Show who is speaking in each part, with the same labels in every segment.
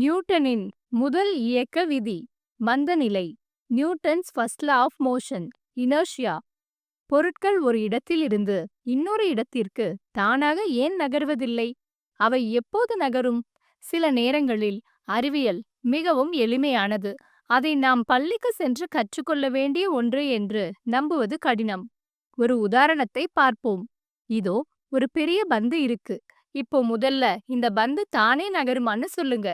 Speaker 1: நியூட்டனின் முதல் இயக்க விதி மந்தநிலை Newton's first law of motion inertia. பொருட்கள் ஒரு இடத்திலிருந்து இன்னொரு இடத்திற்கு தானாக ஏன் நகர்வதில்லை? அவை எப்போது நகரும்? சில நேரங்களில் அறிவியல் மிகவும் எளிமையானது. அதை நாம் பள்ளிக்கு சென்று கற்றுக்கொள்ள வேண்டிய ஒன்று என்று நம்புவது கடினம். ஒரு உதாரணத்தை பார்ப்போம். இதோ ஒரு பெரிய பந்து இருக்கு. இப்போ முதல்ல இந்த பந்து தானே நகருமான்னு சொல்லுங்க.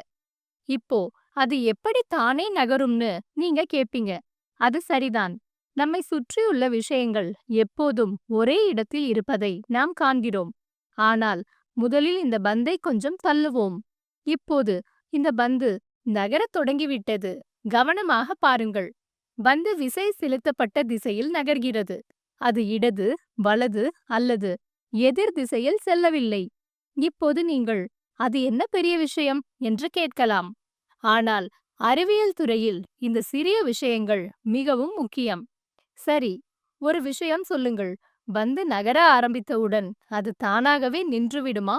Speaker 1: இப்போ அது எப்படி தானே நகரும்னு நீங்க கேப்பீங்க. அது சரிதான். நம்மை சுற்றியுள்ள விஷயங்கள் எப்போதும் ஒரே இடத்தில் இருப்பதை நாம் காண்கிறோம். ஆனால் முதலில் இந்த பந்தை கொஞ்சம் தள்ளுவோம். இப்போது இந்த பந்து நகரத் தொடங்கிவிட்டது. கவனமாக பாருங்கள். பந்து விசை செலுத்தப்பட்ட திசையில் நகர்கிறது. அது இடது வலது அல்லது எதிர் திசையில் செல்லவில்லை. இப்போது நீங்கள் அது என்ன பெரிய விஷயம்? என்று கேட்கலாம். ஆனால் அறிவியல் துறையில் இந்த சிறிய விஷயங்கள் மிகவும் முக்கியம். சரி ஒரு விஷயம் சொல்லுங்கள். பந்து நகர ஆரம்பித்தவுடன் அது தானாகவே நின்றுவிடுமா?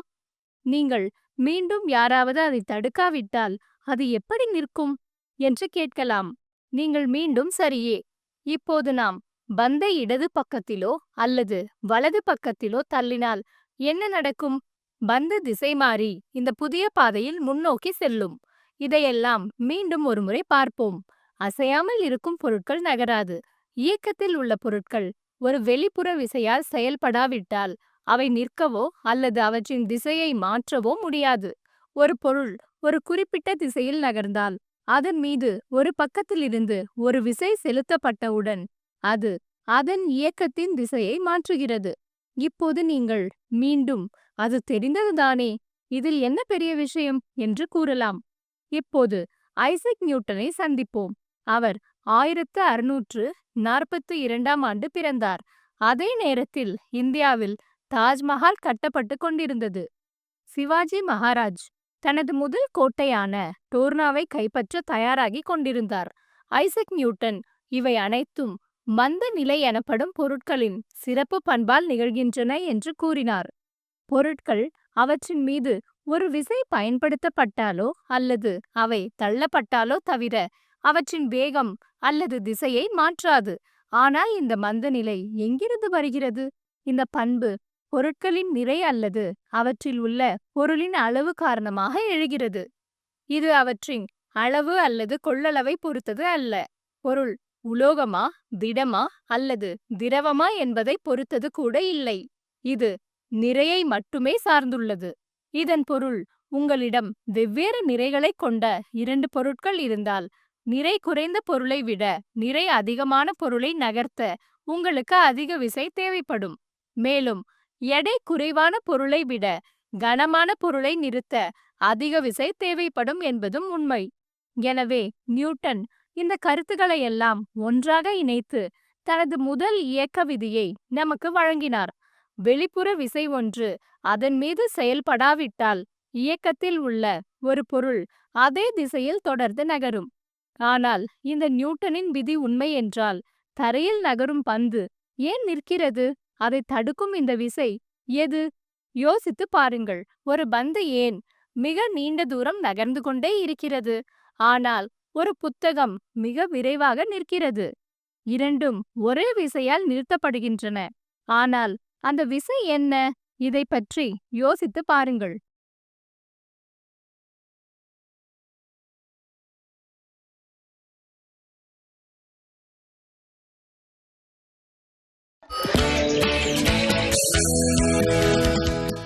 Speaker 1: நீங்கள் மீண்டும் யாராவது அதை தடுக்காவிட்டால் அது எப்படி நிற்கும்? என்று கேட்கலாம். நீங்கள் மீண்டும் சரியே. இப்போது நாம் பந்தை இடது பக்கத்திலோ அல்லது வலது பக்கத்திலோ தள்ளினால் என்ன நடக்கும்? பந்து திசை மாறி இந்த புதிய பாதையில் முன்னோக்கி செல்லும். இதையெல்லாம் மீண்டும் ஒருமுறை பார்ப்போம். அசையாமல் இருக்கும் பொருட்கள் நகராது. இயக்கத்தில் உள்ள பொருட்கள் ஒரு வெளிப்புற விசையால் செயல்படாவிட்டால் அவை நிற்கவோ அல்லது அவற்றின் திசையை மாற்றவோ முடியாது. ஒரு பொருள் ஒரு குறிப்பிட்ட திசையில் நகர்ந்தால் அதன் மீது ஒரு பக்கத்திலிருந்து ஒரு விசை செலுத்தப்பட்டவுடன் அது அதன் இயக்கத்தின் திசையை மாற்றுகிறது. இப்போது நீங்கள் மீண்டும் அது தெரிந்ததுதானே? இதில் என்ன பெரிய விஷயம்? என்று கூறலாம். இப்போது ஐசக் நியூட்டனை சந்திப்போம். அவர் ஆயிரத்து அறுநூற்று நாற்பத்து இரண்டாம் ஆண்டு பிறந்தார். அதே நேரத்தில் இந்தியாவில் தாஜ்மஹால் கட்டப்பட்டு கொண்டிருந்தது. சிவாஜி மகாராஜ் தனது முதல் கோட்டையான டோர்னாவை கைப்பற்ற தயாராகி கொண்டிருந்தார். ஐசக் நியூட்டன் இவை அனைத்தும் மந்த நிலை எனப்படும் பொருட்களின் சிறப்பு பண்பால் நிகழ்கின்றன என்று கூறினார். பொருட்கள் அவற்றின் மீது ஒரு விசை பயன்படுத்தப்பட்டாலோ அல்லது அவை தள்ளப்பட்டாலோ தவிர அவற்றின் வேகம் அல்லது திசையை மாற்றாது. ஆனால் இந்த மந்தநிலை எங்கிருந்து வருகிறது? இந்த பண்பு பொருட்களின் நிறை அல்லது அவற்றில் உள்ள பொருளின் அளவு காரணமாக எழுகிறது. இது அவற்றின் அளவு அல்லது கொள்ளளவை பொறுத்தது அல்ல. பொருள் உலோகமா திடமா அல்லது திரவமா என்பதை பொறுத்தது கூட இல்லை. இது நிறையை மட்டுமே சார்ந்துள்ளது. இதன் பொருள் உங்களிடம் வெவ்வேறு நிறைகளைக் கொண்ட இரண்டு பொருட்கள் இருந்தால் நிறை குறைந்த பொருளை விட நிறை அதிகமான பொருளை நகர்த்த உங்களுக்கு அதிக விசை தேவைப்படும். மேலும் எடை குறைவான பொருளை விட கனமான பொருளை நிறுத்த அதிக விசை தேவைப்படும் என்பதும் உண்மை. எனவே நியூட்டன் இந்த கருத்துக்களை எல்லாம் ஒன்றாக இணைத்து தனது முதல் இயக்க விதியை நமக்கு வழங்கினார். வெளிப்புற விசை ஒன்று அதன் மீது செயல்படாவிட்டால் இயக்கத்தில் உள்ள ஒரு பொருள் அதே திசையில் தொடர்ந்து நகரும். ஆனால் இந்த நியூட்டனின் விதி உண்மை என்றால் தரையில் நகரும் பந்து ஏன் நிற்கிறது? அதை தடுக்கும் இந்த விசை எது? யோசித்து பாருங்கள். ஒரு பந்து ஏன் மிக நீண்ட தூரம் நகர்ந்து கொண்டே இருக்கிறது? ஆனால் ஒரு புத்தகம் மிக விரைவாக நிற்கிறது. இரண்டும் ஒரே விசையால் நிறுத்தப்படுகின்றன. ஆனால் அந்த விசை என்ன இதை பற்றி யோசித்து பாருங்கள்
Speaker 2: Thank you.